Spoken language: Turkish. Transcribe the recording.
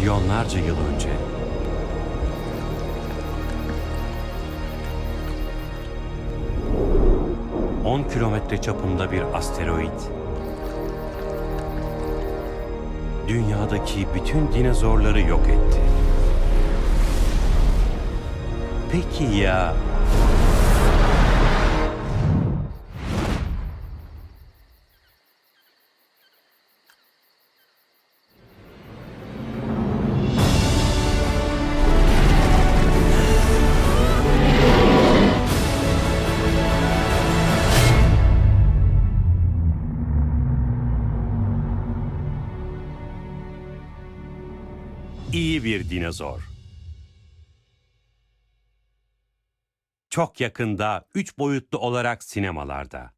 Milyonlarca yıl önce ...10 kilometre çapında bir asteroid... ...dünyadaki bütün dinozorları yok etti. Peki ya... iyi bir dinozor. Çok yakında üç boyutlu olarak sinemalarda.